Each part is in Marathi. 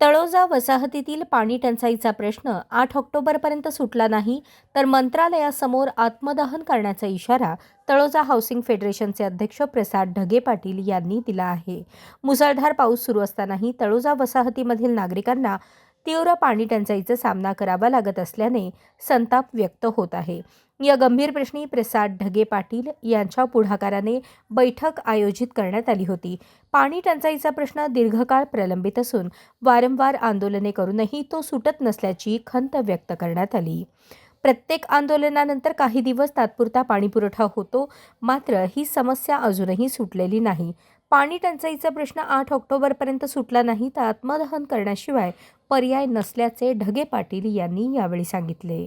तळोजा वसाहतीतील पाणी टंचाईचा प्रश्न आठ ऑक्टोबरपर्यंत सुटला नाही तर मंत्रालयासमोर आत्मदहन करण्याचा इशारा तळोजा हाऊसिंग फेडरेशनचे अध्यक्ष प्रसाद ढगे पाटील यांनी दिला आहे. मुसळधार पाऊस सुरू असतानाही तळोजा वसाहतीमधील नागरिकांना तीव्र पाणी टंचाईचा सामना करावा लागत असल्याने संताप व्यक्त होत आहे. या गंभीर प्रश्नी प्रसाद ढगे पाटील यांच्या पुढाकाराने बैठक आयोजित करण्यात आली होती. पाणी टंचाईचा प्रश्न दीर्घकाळ प्रलंबित असून वारंवार आंदोलने करूनही तो सुटत नसल्याची खंत व्यक्त करण्यात आली. प्रत्येक आंदोलनानंतर काही दिवस तात्पुरता पाणीपुरवठा होतो मात्र ही समस्या अजूनही सुटलेली नाही. पाणी टंचाईचा प्रश्न आठ ऑक्टोबरपर्यंत सुटला नाही तर आत्मदहन करण्याशिवाय पर्याय नसल्याचे ढगे पाटील यांनी यावेळी सांगितले.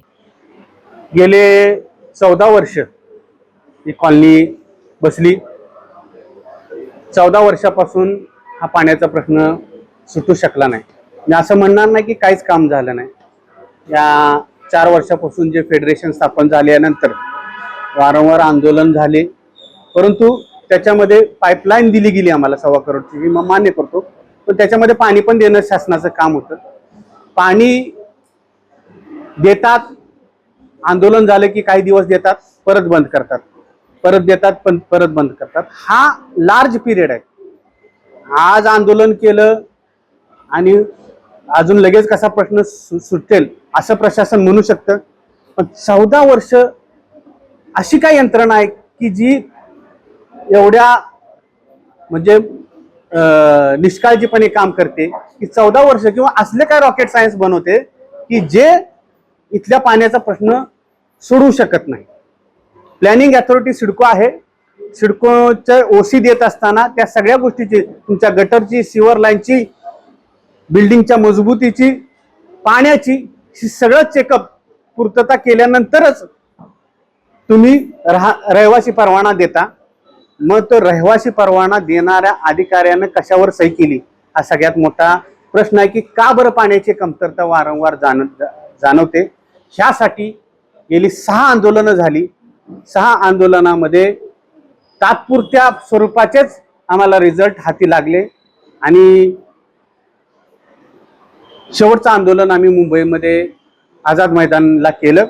गेले चौदा वर्ष ही कॉलनी बसली. चौदा वर्षापासून हा पाण्याचा प्रश्न सुटू शकला नाही. मी असं म्हणणार नाही की काहीच काम झालं नाही. या चार वर्षापासून जे फेडरेशन स्थापन झाल्यानंतर वारंवार आंदोलन झाले. परंतु त्याच्यामध्ये पाईपलाईन दिली गेली आम्हाला सव्वा करोडची ही मग मान्य करतो. पण त्याच्यामध्ये पाणी पण देणं शासनाचं काम होतं. पाणी देतात आंदोलन झालं की काही दिवस देतात परत बंद करतात. परत देतात पण परत बंद करतात. हा लार्ज पिरियड आहे. आज आंदोलन केलं आणि अजून लगेच कसा प्रश्न सु- सुटेल असं प्रशासन म्हणू शकतं. पण चौदा वर्ष अशी काय यंत्रणा आहे की जी एवढ्या म्हणजे निष्काळजीपणे काम करते की चौदा वर्ष किंवा असले काय रॉकेट सायन्स बनवते की जे इथल्या पाण्याचा प्रश्न सोडवू शकत नाही. प्लॅनिंग अथॉरिटी सिडको आहे. सिडकोच्या ओसी देत असताना त्या सगळ्या गोष्टीची तुमच्या गटरची सिवर लाईनची बिल्डिंगच्या मजबूतीची पाण्याची ही सगळं चेकअप पूर्तता केल्यानंतरच तुम्ही राहा रहिवासी परवाना देता. मग तो रहिवासी परवाना देणाऱ्या अधिकाऱ्यानं कशावर सही केली? हा सगळ्यात मोठा प्रश्न आहे की का बरं पाण्याची कमतरता वारंवार जाण जाणवते? ह्यासाठी गेली सहा आंदोलनं झाली. सहा आंदोलनामध्ये तात्पुरत्या स्वरूपाचेच आम्हाला रिझल्ट हाती लागले. आणि शेवटचं आंदोलन आम्ही मुंबईमध्ये आझाद मैदानला केलं.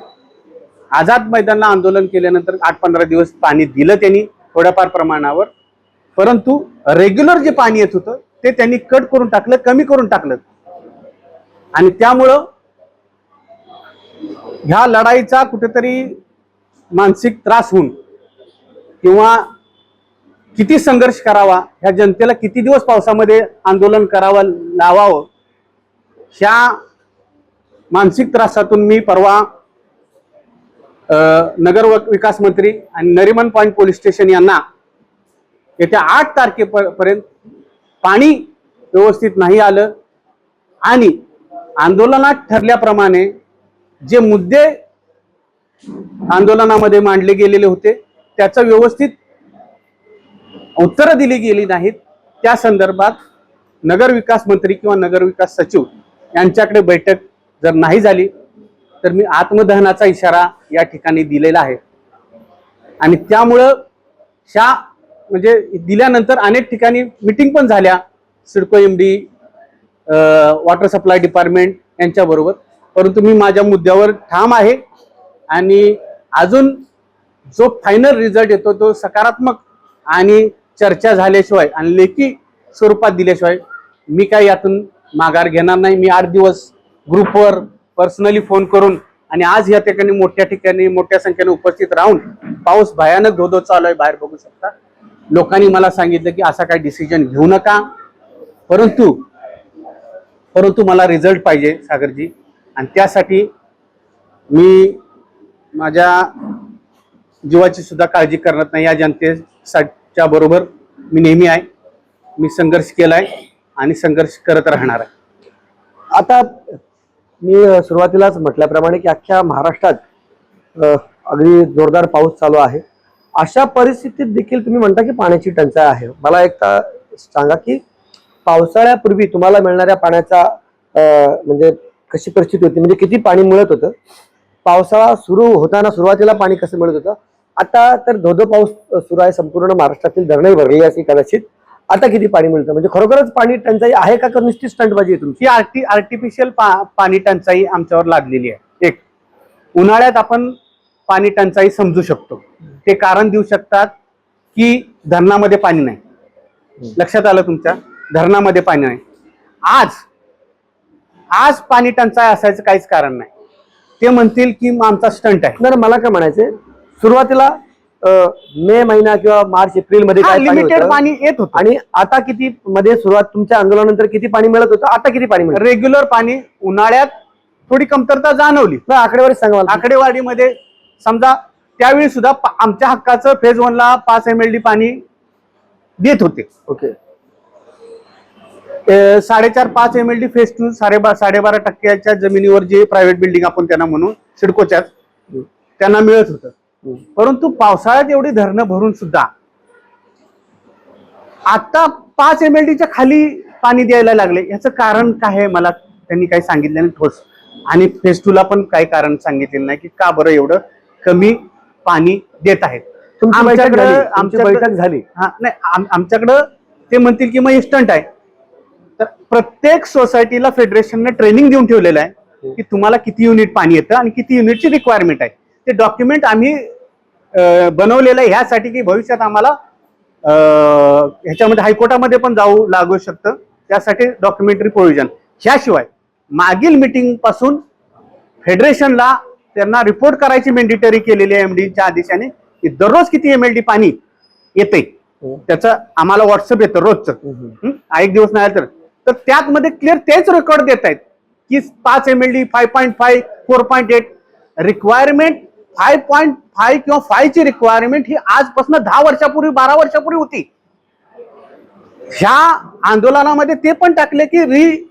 आझाद मैदानला आंदोलन केल्यानंतर आठ पंधरा दिवस पाणी दिलं त्यांनी थोड्याफार प्रमाणावर. परंतु रेग्युलर जे पाणी येत होतं ते त्यांनी कट करून टाकलं कमी करून टाकलं. आणि त्यामुळं ह्या लढाईचा कुठेतरी मानसिक त्रास होऊन किंवा किती संघर्ष करावा ह्या जनतेला किती दिवस पावसामध्ये आंदोलन करावं लावावं ह्या मानसिक त्रासातून मी परवा नगर व- विकास मंत्री आणि नरिमन पॉईंट पोलीस स्टेशन यांना येत्या आठ तारखेपर्यंत पाणी व्यवस्थित नाही आलं आणि आंदोलनात ठरल्याप्रमाणे जे मुद्दे आंदोलनामध्ये मांडले गेलेले होते त्याचं व्यवस्थित उत्तरं दिली गेली नाहीत. त्या संदर्भात नगर विकास मंत्री किंवा नगर विकास सचिव यांच्याकडे बैठक जर नाही झाली तर मी आत्मदहनाचा इशारा या ठिकाणी दिलेला आहे. आणि त्यामुळं शा म्हणजे दिल्यानंतर अनेक ठिकाणी मिटिंग पण झाल्या CIDCO M D water supply department यांच्याबरोबर. परंतु मी माझ्या मुद्द्यावर ठाम आहे. आणि अजून जो फायनल रिझल्ट येतो तो सकारात्मक आणि चर्चा झाल्याशिवाय आणि लेखी स्वरूपात दिल्याशिवाय मी काय यातून माघार घेणार नाही. मी आठ दिवस ग्रुपवर पर्सनली फोन करून आणि आज या ठिकाणी मोठ्या ठिकाणी मोठ्या संख्येने उपस्थित राहून पाऊस भयानक धोधो चालू आहे बाहेर बघू शकता. लोकांनी मला सांगितलं की असा काही डिसिजन घेऊ नका. परंतु परंतु मला रिझल्ट पाहिजे सागरजी. आणि त्यासाठी मी माझ्या जीवाची सुद्धा काळजी करत नाही. या जनतेच्या बरोबर मी नेहमी आहे. मी संघर्ष केला आहे आणि संघर्ष करत राहणार आहे. आता मी सुरुवातीलाच म्हटल्याप्रमाणे की अख्ख्या महाराष्ट्रात अगदी जोरदार पाऊस चालू आहे. अशा परिस्थितीत देखील तुम्ही म्हणता की पाण्याची टंचाई आहे. मला एक तर सांगा की पावसाळ्यापूर्वी तुम्हाला मिळणाऱ्या पाण्याचा म्हणजे कशी परिस्थिती होती? म्हणजे किती पाणी मिळत होतं? पावसाळा सुरू होताना सुरुवातीला पाणी कसं मिळत होतं? आता तर धोधो पाऊस अ, सुरू आहे संपूर्ण महाराष्ट्रातील धरणे भरलेली असेल कदाचित. आता किती पाणी मिळतं? म्हणजे खरोखरच पाणी टंचाई आहे का का नुसती स्टंटबाजी आहे तुमची? ही आर्टी आर्टिफिशियल पा पाणी टंचाई आमच्यावर लागलेली आहे. एक उन्हाळ्यात आपण पाणी टंचाई समजू शकतो. ते कारण देऊ शकतात की धरणामध्ये पाणी नाही. लक्षात आलं तुमच्या? धरणामध्ये पाणी नाही. आज आज पाणी टंचाई असायचं काहीच कारण नाही. ते म्हणतील की आमचा स्टंट आहे. तर मला काय म्हणायचंय? सुरुवातीला मे महिना किंवा मार्च एप्रिलमध्ये काय लिमिटेड? पाणी येत होतं. आणि आता किती मध्ये सुरुवात तुमच्या आंदोलनानंतर किती पाणी मिळत होतं? आता किती पाणी मिळत? रेग्युलर पाणी उन्हाळ्यात थोडी कमतरता जाणवली. आकडेवारी सांगा मला. आकडेवारीमध्ये समजा त्यावेळी सुद्धा आमच्या हक्काचं फेज वनला पाच एम एल डी पाणी देत होते. ओके. साडेचार पाच M L D phase two साडेबा साडेबारा टक्क्याच्या जमिनीवर जे प्रायव्हेट बिल्डिंग आपण त्यांना म्हणू सिडकोच्याच त्यांना मिळत होतं. परंतु पावसाळ्यात एवढी धरणं भरून सुद्धा आता पाच एम एल डीच्या खाली पाणी द्यायला लागले. याचं कारण काय आहे मला त्यांनी काही सांगितलं नाही ठोस. आणि फेज टूला पण काही कारण सांगितलेलं नाही की का बरं एवढं कमी पाणी देत आहेत. आमच्याकडं- आमच्याकडं- बैठक झाली. हा नाही आम- आमच्याकडं ते म्हणतील की मग इन्स्टंट आहे. तर प्रत्येक सोसायटीला फेडरेशनने ट्रेनिंग देऊन ठेवलेलं आहे की तुम्हाला किती युनिट पाणी येतं आणि किती युनिटची रिक्वायरमेंट आहे. ते डॉक्युमेंट आम्ही बनवलेलं आहे ह्यासाठी की भविष्यात आम्हाला ह्याच्यामध्ये हायकोर्टामध्ये पण जाऊ लागू शकतं. त्यासाठी डॉक्युमेंटरी प्रोव्हिजन ह्याशिवाय मागील मिटिंगपासून फेडरेशनला त्यांना रिपोर्ट करायची मेंडेटरी केलेली आहे एमडीच्या आदेशाने की दररोज किती एम एल डी पाणी येते त्याचं आम्हाला व्हॉट्सअप येतं रोजचं? एक दिवस नाही तर. तर त्यात मध्ये क्लिअर तेच रेकॉर्ड देत आहेत. की पाच M L D five point five four point eight requirement five point five किंवा फाय ची रिक्वायरमेंट ही आजपासून दहा वर्षापूर्वी बारा वर्षापूर्वी होती. ह्या आंदोलनामध्ये ते पण टाकले की री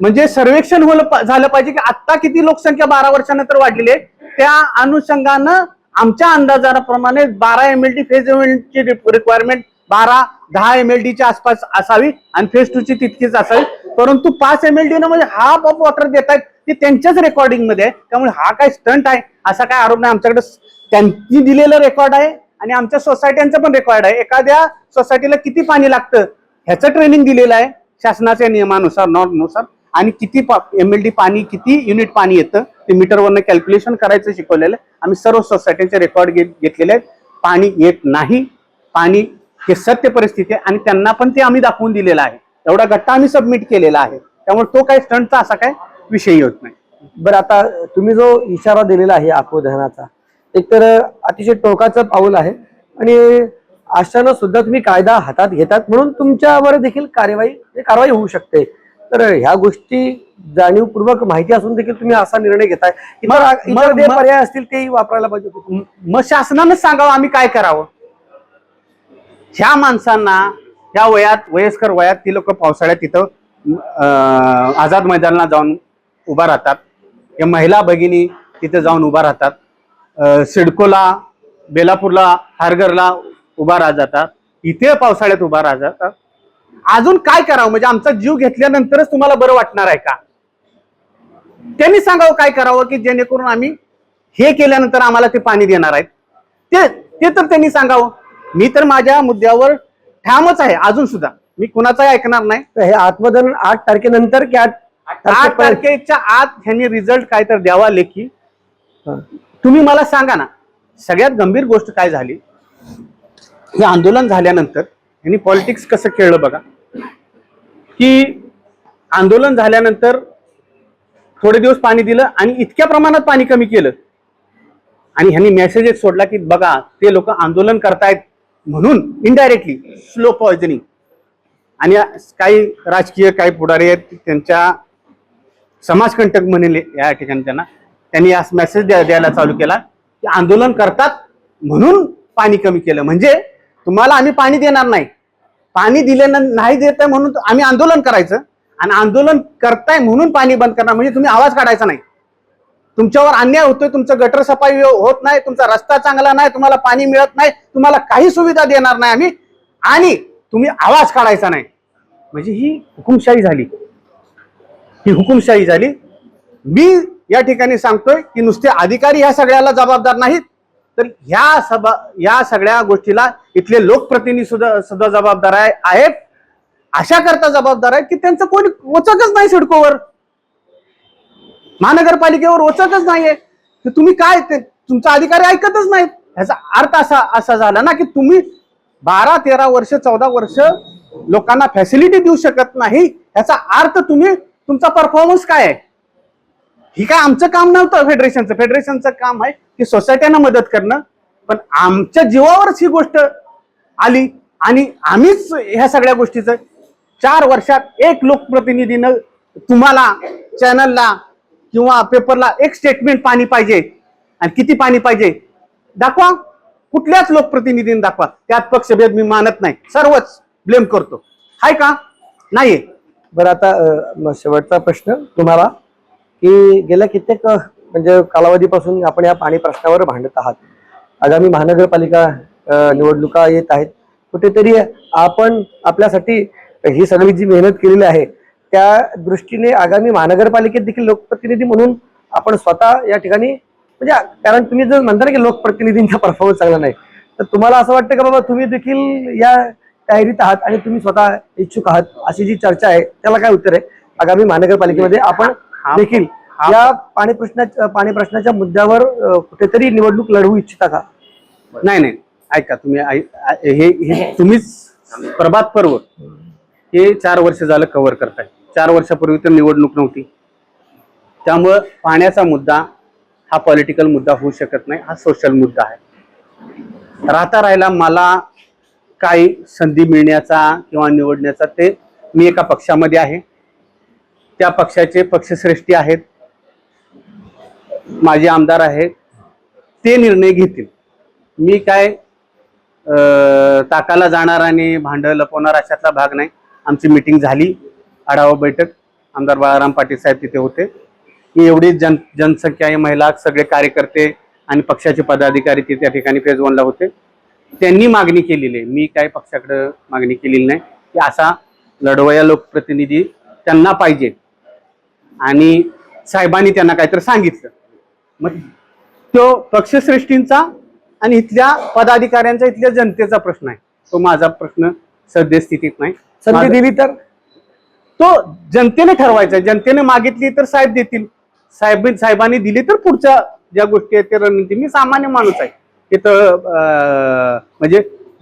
म्हणजे सर्वेक्षण झालं पाहिजे की आता किती लोकसंख्या बारा वर्षानंतर वाढलेली आहे त्या अनुषंगानं आमच्या अंदाजाप्रमाणे बारा एम एल डी फेज ची रिक्वायरमेंट बारा दहा एम एल डीच्या आसपास असावी आणि फेज टू ची तितकीच असावी. परंतु पाच एम एल डी म्हणजे हाफ ऑफ वॉटर देत आहेत ते त्यांच्याच रेकॉर्डिंगमध्ये आहे. त्यामुळे हा काय स्टंट आहे? असा काय आरोप नाही. आमच्याकडे त्यांनी दिलेलं रेकॉर्ड आहे आणि आमच्या सोसायट्यांचं पण रेकॉर्ड आहे. एखाद्या सोसायटीला किती पाणी लागतं? ह्याचं ट्रेनिंग दिलेलं आहे शासनाच्या नियमानुसार नॉर्मनुसार आणि किती एम एल डी पाणी किती युनिट पाणी येतं? ते मीटरवरनं कॅल्क्युलेशन करायचं शिकवलेलं आहे. आम्ही सर्व सोसायटीचे रेकॉर्ड घेतलेले आहेत. पाणी येत नाही. पाणी हे सत्य परिस्थिती आहे आणि त्यांना पण ते आम्ही दाखवून दिलेलं आहे. एवढा गट्टा आम्ही सबमिट केलेला आहे. त्यामुळे तो काही स्टंटचा असा काय विषय होत नाही. बरं आता तुम्ही जो इशारा दिलेला आहे आत्मदहनाचा एक तर अतिशय टोकाचं पाऊल आहे आणि अशानं सुद्धा तुम्ही कायदा हातात घेतात म्हणून तुमच्यावर देखील कार्यवाही कारवाई होऊ शकते. तर ह्या गोष्टी जाणीवपूर्वक माहिती असून देखील तुम्ही असा निर्णय घेताय. पर्याय असतील तेही वापरायला पाहिजे मग शासनानंच सांगावं आम्ही काय करावं? ह्या माणसांना ह्या वयात वयस्कर वयात ती लोक पावसाळ्यात तिथं अं, आझाद मैदानाला जाऊन उभा राहतात. या महिला भगिनी तिथे जाऊन उभा राहतात. सिडकोला बेलापूरला हारगरला उभा राह जातात. इथे पावसाळ्यात उभा राह जातात. अजून काय करावं? म्हणजे आमचा जीव घेतल्यानंतरच तुम्हाला बरं वाटणार आहे का? त्यांनी सांगावं काय करावं की जेणेकरून आम्ही हे केल्यानंतर आम्हाला ते पाणी देणार आहेत. ते ते तर त्यांनी सांगावं. मी तर माझ्या मुद्द्यावर ठामच आहे अजून सुद्धा. मी कुणाचाही ऐकणार नाही. तर हे आत्मदहन आठ तारखेनंतर की आठ आठ? तारखेच्या आत ह्यांनी रिझल्ट काय तर द्यावा लेखी. तुम्ही मला सांगा ना सगळ्यात गंभीर गोष्ट काय झाली? हे आंदोलन झाल्यानंतर यांनी पॉलिटिक्स कसं खेळलं बघा. की आंदोलन झाल्यानंतर थोडे दिवस पाणी दिलं आणि इतक्या प्रमाणात पाणी कमी केलं. आणि ह्यांनी मेसेज एक सोडला की बघा ते लोक आंदोलन करतायत म्हणून इनडायरेक्टली स्लो पॉयझनिंग आणि काही राजकीय काही पुढारी आहेत त्यांच्या समाजकंटक म्हणेल या ठिकाणी त्यांना. त्यांनी आज मेसेज द्यायला चालू केला. की आंदोलन करतात म्हणून पाणी कमी केलं. म्हणजे तुम्हाला आम्ही पाणी देणार नाही. पाणी दिले नाही देत म्हणून आम्ही आंदोलन करायचं. आणि आंदोलन करताय म्हणून पाणी बंद करणार. म्हणजे तुम्ही आवाज काढायचा नाही. तुमच्यावर अन्याय होतोय तुमचं गटर सफाई हो- होत नाही तुमचा रस्ता चांगला नाही तुम्हाला पाणी मिळत नाही तुम्हाला काही सुविधा देणार नाही आम्ही आणि तुम्ही आवाज काढायचा नाही. म्हणजे ही हुकुमशाही झाली. ही हुकुमशाही झाली. मी या ठिकाणी सांगतोय की नुसते अधिकारी ह्या सगळ्याला जबाबदार नाहीत तर ह्या सभा या सगळ्या गोष्टीला इथले लोकप्रतिनिधी सुद्धा सुद्धा जबाबदार आहे आहेत. अशा करता जबाबदार आहेत की त्यांचं कोणी वचकच नाही सिडकोवर. महानगरपालिकेवर वचतच नाहीये. की तुम्ही काय ते तुमचा अधिकारी ऐकतच नाहीत ह्याचा अर्थ असा असा झाला ना की तुम्ही बारा तेरा वर्ष चौदा वर्ष लोकांना फॅसिलिटी देऊ शकत नाही. ह्याचा अर्थ तुम्ही तुमचा परफॉर्मन्स काय आहे? ही काय आमचं काम नव्हतं फेडरेशनचं फेडरेशनचं काम आहे की सोसायट्यांना मदत करणं. पण आमच्या जीवावरच ही गोष्ट आली आणि आम्हीच ह्या सगळ्या गोष्टीचं चार वर्षात एक लोकप्रतिनिधीनं तुम्हाला चॅनलला किंवा पेपरला एक स्टेटमेंट पाणी पाहिजे. आणि किती पाणी पाहिजे? दाखवा. कुठल्याच लोकप्रतिनिधीने दाखवा. त्यात पक्षभेद मी मानत नाही. सर्वच ब्लेम करतो. हाय का? नाही बरं आता शेवटचा प्रश्न तुम्हाला की गेल्या कित्येक म्हणजे कालावधीपासून आपण या पाणी प्रश्नावर भांडत आहात. आगामी महानगरपालिका निवडणुका येत आहेत. कुठेतरी आपण आपल्यासाठी ही सगळी जी मेहनत केलेली आहे त्या दृष्टीने आगामी महानगरपालिकेत देखील लोकप्रतिनिधी म्हणून आपण स्वतः या ठिकाणी म्हणजे कारण तुम्ही जर म्हणता ना की लोकप्रतिनिधींचा परफॉर्मन्स चांगला नाही तर तुम्हाला असं वाटतं का बाबा तुम्ही देखील या तयारीत आहात आणि तुम्ही स्वतः इच्छुक आहात? अशी जी चर्चा आहे त्याला काय उत्तर आहे? आगामी महानगरपालिकेमध्ये आपण देखील या पाणी प्रश्नाच्या पाणी प्रश्नाच्या मुद्द्यावर कुठेतरी निवडणूक लढवू इच्छिता का? नाही नाही. ऐका तुम्ही हे हे तुम्हीच प्रभात पर्व हे चार वर्ष झालं कव्हर करताय. चार वर्षापूर्वी तर निवडणूक नव्हती. त्यामुळं पाण्याचा मुद्दा हा पॉलिटिकल मुद्दा होऊ शकत नाही हा सोशल मुद्दा आहे. राहता राहिला मला काही संधी मिळण्याचा किंवा निवडण्याचा ते मी एका पक्षामध्ये आहे. त्या पक्षाचे पक्षश्रेष्ठी आहेत. माझे आमदार आहेत. ते निर्णय घेतील. मी काय ताकाला जाणार आणि भांडं लपवणार अशातला भाग नाही. आमची मिटिंग झाली. आढावा बैठक आमदार बाळाराम पाटील साहेब तिथे होते. की एवढी जन जनसंख्या आहे महिला सगळे कार्यकर्ते आणि पक्षाचे पदाधिकारी ते त्या ठिकाणी फेज वनला होते. त्यांनी मागणी केलेली आहे. मी काय पक्षाकडे मागणी केलेली नाही. की असा लढवया लोकप्रतिनिधी त्यांना पाहिजे. आणि साहेबांनी त्यांना काहीतरी सांगितलं. मग तो पक्षश्रेष्ठींचा आणि इथल्या पदाधिकाऱ्यांचा इथल्या जनतेचा प्रश्न आहे. तो माझा प्रश्न सद्यस्थितीत नाही. संधी दिली तर? तो जनतेने ठरवायचा आहे. जनतेने मागितली तर साहेब देतील. साहेब साहेबांनी दिली तर पुढच्या ज्या गोष्टी आहेत त्या रणनीती मी सामान्य माणूस आहे. तिथं म्हणजे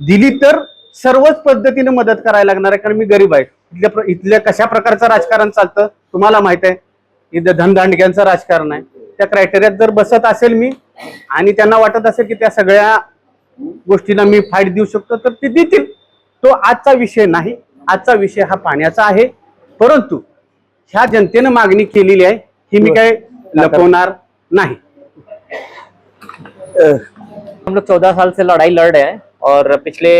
दिली तर सर्वच पद्धतीने मदत करायला लागणार आहे कारण मी गरीब आहे. इथल्या इथल्या कशा प्रकारचं राजकारण चालतं तुम्हाला माहीत आहे. इथं धनदांडग्यांचं राजकारण आहे. त्या क्रायटेरियात जर बसत असेल मी आणि त्यांना वाटत असेल की त्या सगळ्या गोष्टींना मी फाईट देऊ शकतो तर ते देतील. तो आजचा विषय नाही. आजचा विषय हा पाण्याचा आहे. परंतु ह्या जनतेनं मागणी केलेली आहे ही मी काय लपवणार नाही. हम लोग चौदह साल से लड़ाई लड़ रहे हैं और पिछले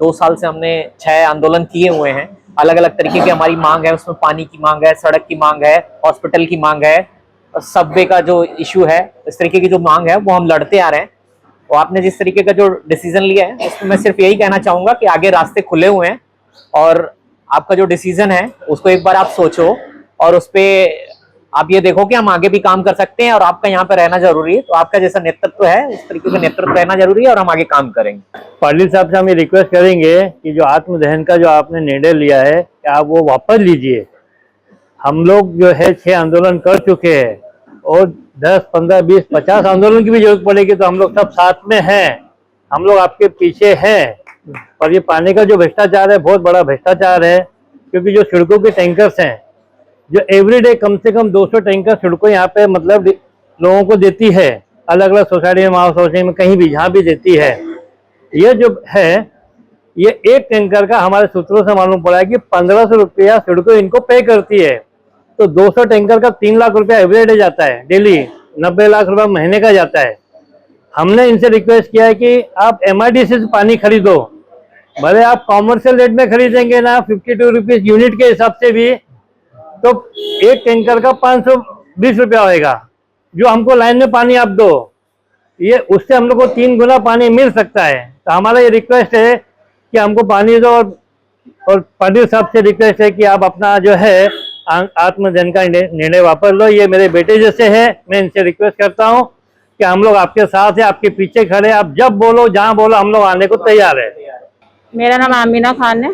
दो साल से हमने छह आंदोलन किए हुए हैं। अलग अलग तरीके की हमारी मांग है उसमें पानी की मांग है सड़क की मांग है हॉस्पिटल की मांग है सबवे का जो इशू है इस तरीके की जो मांग है वो हम लड़ते आ रहे हैं। और आपने जिस तरीके का जो डिसीज़न लिया है उसमें मैं सिर्फ़ यही कहना चाहूँगा कि आगे रास्ते खुले हुए हैं और आपका जो डिसीज़न है, उसको एक बार आप सोचो और उस पर आप ये देखो कि हम आगे भी काम कर सकते हैं और आपका यहाँ पे रहना ज़रूरी है। तो आपका जैसा नेतृत्व है, उस तरीके का नेतृत्व रहना ज़रूरी है और हम आगे काम करेंगे। पाटिल साहब से हम ये रिक्वेस्ट करेंगे कि जो आत्मदहन का जो आपने निर्णय लिया है कि आप वो वापस लीजिए? हम लोग जो है छह आंदोलन कर चुके हैं और दस, पंद्रह, बीस, पचास आंदोलन की भी ज़रूरत पड़ेगी तो हम लोग सब साथ में हैं। हम लोग आपके पीछे हैं। और ये पानी का जो भ्रष्टाचार है, बहुत बड़ा भ्रष्टाचार है, क्योंकि जो सड़कों के टैंकर्स हैं, जो एवरीडे कम से कम 200 टैंकर सड़कों यहाँ पे मतलब लोगों को देती है अलग अलग सोसाइटी में, माओ सोसाइटी में, कहीं भी, जहाँ भी देती है। ये जो है, ये एक टैंकर का हमारे सूत्रों से मालूम पड़ा है कि पंद्रह सौ रुपया सड़कों इनको पे करती है। तो 200 टैंकर का तीन लाख रुपया एवरी डे जाता है डेली नब्बे लाख रुपया महीने का जाता है। हमने इनसे रिक्वेस्ट किया है कि आप एम से पानी खरीदो। भले आप कॉमर्शियल रेट में खरीदेंगे ना फिफ्टी टू रुपीज़ यूनिट के हिसाब से भी तो एक टैंकर का पाँच सौ बीस रुपया होएगा, जो हमको लाइन में पानी आप दो। ये, उससे हम लोग को तीन गुना पानी मिल सकता है। तो हमारा ये रिक्वेस्ट है कि हमको पानी दो और और पाटिल साहब से रिक्वेस्ट है कि आप अपना जो है आत्मजन का निर्णय वापस लो। ये मेरे बेटे जैसे हैं, मैं इनसे रिक्वेस्ट करता हूँ कि हम लोग आपके साथ है, आपके पीछे खड़े आप जब बोलो, जहाँ बोलो, हम लोग आने को तैयार है। मेरा नाम आमिना खान है।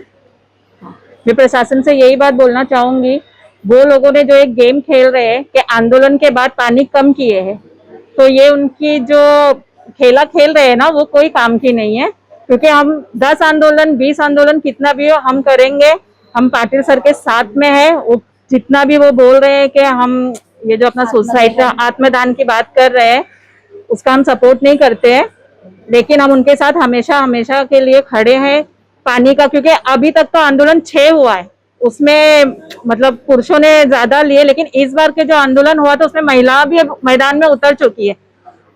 मैं प्रशासन से यही बात बोलना चाहूँगी। वो लोगों ने जो एक गेम खेल रहे हैं कि आंदोलन के बाद पानी कम किए हैं तो ये उनकी जो खेला खेल रहे हैं ना वो कोई काम की नहीं है। क्योंकि हम दस आंदोलन बीस आंदोलन कितना भी हो हम करेंगे हम पाटिल सर के साथ में है वो जितना भी वो बोल रहे हैं कि हम ये जो अपना सुसाइड आत्मदान की बात कर रहे हैं उसका हम सपोर्ट नहीं करते हैं। लेकिन हम उनके साथ हमेशा हमेशा के लिए खड़े हैं पानी का क्योंकि अभी तक तो आंदोलन छह हुआ है। उसमें मतलब पुरुषों ने ज़्यादा लिए लेकिन इस बार के जो आंदोलन हुआ था उसमें महिला भी अब मैदान में उतर चुकी है।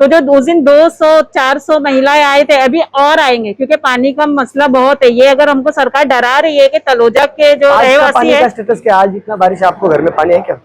तो जो उस दिन 200 400 महिलाएँ आए थे अभी और आएँगे क्योंकि पानी का मसला बहुत है। ये अगर हमको सरकार डरा रही है कि तलोजा के जो रहवासी है स्टेटस क्या आज इतना बारिश आपको घर में पानी है क्या?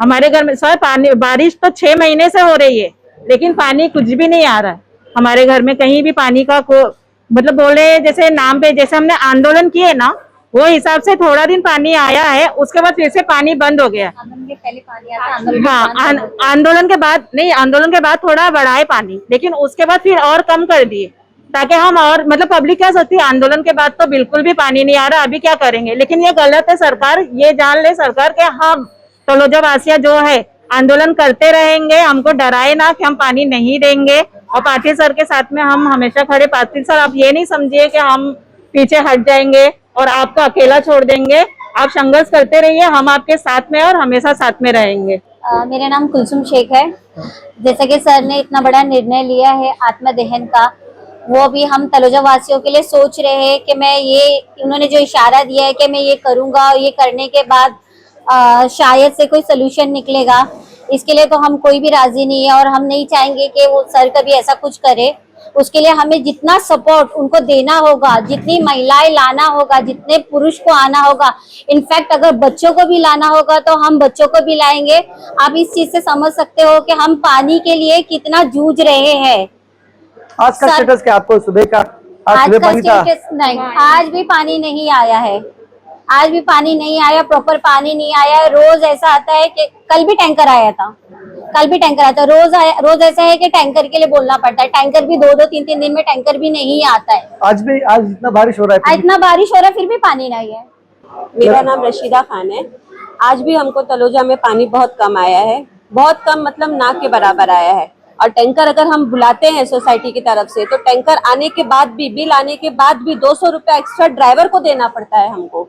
हमारे घर में सर पानी बारिश तो छह महीने से हो रही है लेकिन पानी कुछ भी नहीं आ रहा है। हमारे घर में कहीं भी पानी का को मतलब बोले जैसे नाम पे जैसे हमने आंदोलन किए ना वो हिसाब से थोड़ा दिन पानी आया है उसके बाद फिर से पानी बंद हो गया। आंदोलन के पहले पानी आता है आंदोलन के बाद नहीं आंदोलन के बाद थोड़ा बढ़ाए पानी लेकिन उसके बाद फिर और कम कर दिए ताकि हम और मतलब पब्लिक क्या सोचती है आंदोलन के बाद तो बिल्कुल भी पानी नहीं आ रहा अभी क्या करेंगे? लेकिन ये गलत है सरकार ये जान ले सरकार के हम तलोजा वासिया जो है आंदोलन करते रहेंगे हमको डराए ना कि हम पानी नहीं देंगे। और पाटिल सर के साथ में हम हमेशा खड़े। पाटिल सर आप ये नहीं समझिए कि हम पीछे हट जाएँगे और आपको अकेला छोड़ देंगे। आप संघर्ष करते रहिए हम आपके साथ में और हमेशा साथ में रहेंगे। अ, मेरा नाम कुलसुम शेख है। जैसा कि सर ने इतना बड़ा निर्णय लिया है आत्मदहन का वो भी हम तलोजा वासियों के लिए सोच रहे हैं कि मैं ये उन्होंने जो इशारा दिया है कि मैं ये करूँगा और ये करने के बाद अ, शायद से कोई सोल्यूशन निकलेगा। इसके लिए तो हम कोई भी राज़ी नहीं है और हम नहीं चाहेंगे कि वो सर कभी ऐसा कुछ करे। उसके लिए हमें जितना सपोर्ट उनको देना होगा जितनी महिलाएँ लाना होगा जितने पुरुष को आना होगा इनफैक्ट अगर बच्चों को भी लाना होगा तो हम बच्चों को भी लाएँगे। आप इस चीज़ से समझ सकते हो कि हम पानी के लिए कितना जूझ रहे हैं। आज का स्टेटस क्या आपको? सुबह का? आज आज का स्टेटस नहीं आज भी पानी नहीं आया है। आज भी पानी नहीं आया प्रॉपर पानी नहीं आया। है रोज ऐसा आता है कि कल भी टैंकर आया था। कल भी टैंकर आया था रोज आया रोज ऐसा है कि टैंकर के लिए बोलना पड़ता है। टैंकर भी दो दो तीन तीन दिन में टैंकर भी नहीं आता है। आज भी आज इतना बारिश हो रहा आज है इतना बारिश हो रहा है फिर भी पानी नहीं है। मेरा नाम रशीदा खान है। आज भी हमको तलोजा में पानी बहुत कम आया है। बहुत कम मतलब ना के बराबर आया है। और टैंकर अगर हम बुलाते हैं सोसाइटी की तरफ़ से तो टैंकर आने के बाद भी बिल आने के बाद भी दो सौ रुपया एक्स्ट्रा ड्राइवर को देना पड़ता है हमको।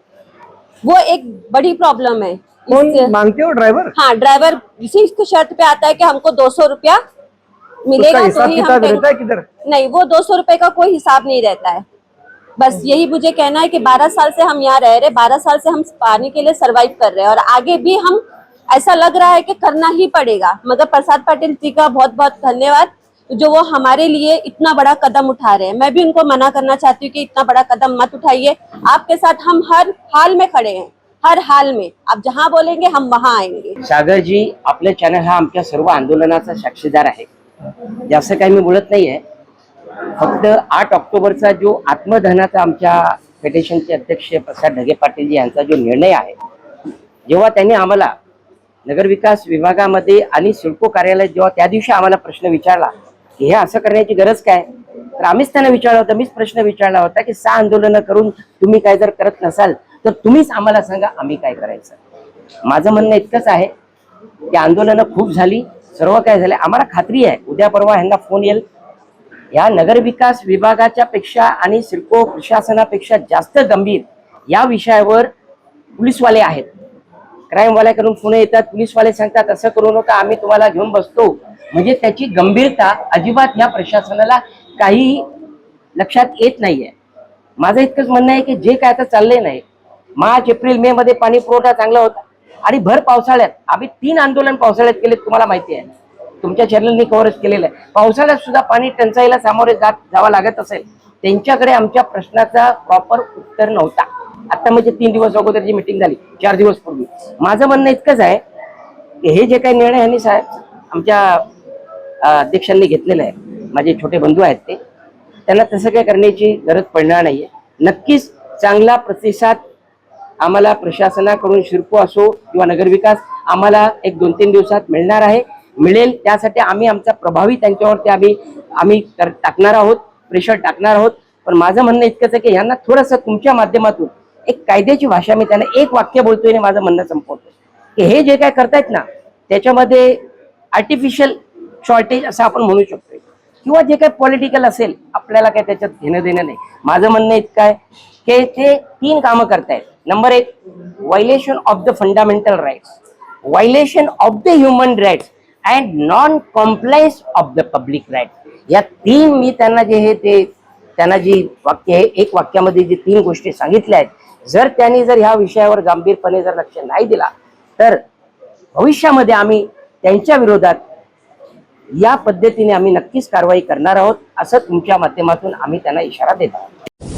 वो एक बड़ी प्रॉब्लम है। कौन मांगते हो ड्राइवर हाँ ड्राइवर इसी शर्त पे आता है कि हमको दो सौ रुपया मिलेगा तो ही हम रहता है किधर? नहीं वो दो सौ रुपए का कोई हिसाब नहीं रहता है। बस यही मुझे कहना है कि बारह साल से हम यहाँ रह रहे बारह साल से हम पानी के लिए सरवाइव कर रहे हैं और आगे भी हम ऐसा लग रहा है कि करना ही पड़ेगा। मगर प्रसाद पाटिल जी का बहुत बहुत धन्यवाद। जो वो हमारे लिए इतना बड़ा कदम उठा रहे हैं। मैं भी उनको मना करना चाहती हूँ कि इतना बड़ा कदम मत उठाइए। आपके साथ हम हर हाल में खड़े हैं। हर हाल में। आप जहाँ बोलेंगे हम वहाँ आएंगे। सागरजी आपले चॅनल हा आमच्या सर्व आंदोलनाचा साक्षीदार आहे. जास्त काही मी बोलत नाही फक्त आठ ऑक्टोबरचा जो आत्मधनाचा आमच्या फेडरेशनचे अध्यक्ष प्रसाद ढगे पाटील यांचा जो निर्णय आहे जेव्हा त्यांनी आम्हाला नगरविकास विभागामध्ये आणि सिडको कार्यालयात जेव्हा त्या दिवशी आम्हाला प्रश्न विचारला हे असं करण्याची गरज काय? तर आम्हीच त्यांना विचारला होता मीच प्रश्न विचारला होता की सहा आंदोलनं करून तुम्ही काय जर करत नसाल तर तुम्हीच आम्हाला सांगा आम्ही काय करायचं. माझं म्हणणं इतकंच आहे की आंदोलनं खूप झाली सर्व काय झालं आम्हाला खात्री आहे उद्या परवा ह्यांना फोन येईल. या नगरविकास विभागाच्या पेक्षा आणि सिडको प्रशासनापेक्षा जास्त गंभीर या विषयावर पोलीसवाले आहेत. क्राईमवाल्याकडून फोन येतात पोलीसवाले सांगतात असं करू नका आम्ही तुम्हाला घेऊन बसतो. म्हणजे त्याची गंभीरता अजिबात या प्रशासनाला काही लक्षात येत नाहीये. माझं इतकंच म्हणणं आहे की जे काय आता चाललंय नाही. मार्च एप्रिल मे मध्ये पाणी पुरवठा चांगला होता आणि भर पावसाळ्यात आम्ही तीन आंदोलन पावसाळ्यात केले तुम्हाला माहिती आहे. तुमच्या चॅनलनी कव्हरेज केलेलं आहे. पावसाळ्यात सुद्धा पाणी टंचाईला सामोरे जात जावं लागत असेल त्यांच्याकडे आमच्या प्रश्नाचा प्रॉपर उत्तर नव्हता. आता म्हणजे तीन दिवस अगोदर जी मिटिंग झाली चार दिवस पूर्वी. माझं म्हणणं इतकंच आहे की हे जे काही निर्णय यांनी साहेब आमच्या अध्यक्षांनी घेतलेलं आहे. माझे छोटे बंधू आहेत ते. त्यांना तसं काही करण्याची गरज पडणार नाहीये. नक्कीच चांगला प्रतिसाद आम्हाला प्रशासनाकडून शिरको असो किंवा नगरविकास आम्हाला एक दोन तीन दिवसात मिळणार आहे. मिळेल त्यासाठी आम्ही आमचा प्रभावी त्यांच्यावरती आम्ही आम्ही कर- टाकणार आहोत. प्रेशर टाकणार आहोत. पण माझं म्हणणं इतकंच आहे की यांना थोडंसं तुमच्या माध्यमातून एक कायद्याची भाषा मी त्यांना एक वाक्य बोलतोय आणि माझं म्हणणं संपवतो की हे जे काय करतायत ना त्याच्यामध्ये आर्टिफिशियल शॉर्टेज असं आपण म्हणू शकतो. किंवा जे काही पॉलिटिकल असेल आपल्याला काय त्याच्यात घेणं देणं नाही. माझं म्हणणं इतकं आहे की ते तीन कामं करतायत. नंबर एक violation of the fundamental rights violation of the human rights and non compliance of the public right या तीन मी त्यांना जे हे ते त्यांना जी वाक्य आहे एक वाक्यामध्ये जे तीन गोष्टी सांगितल्या आहेत जर त्यांनी जर ह्या विषयावर गांभीरपणे जर लक्ष नाही दिला तर भविष्यामध्ये आम्ही त्यांच्या विरोधात या पद्धतीने आम्ही नक्कीच कारवाई करणार आहोत असं तुमच्या माध्यमातून आम्ही त्यांना इशारा देत आहोत.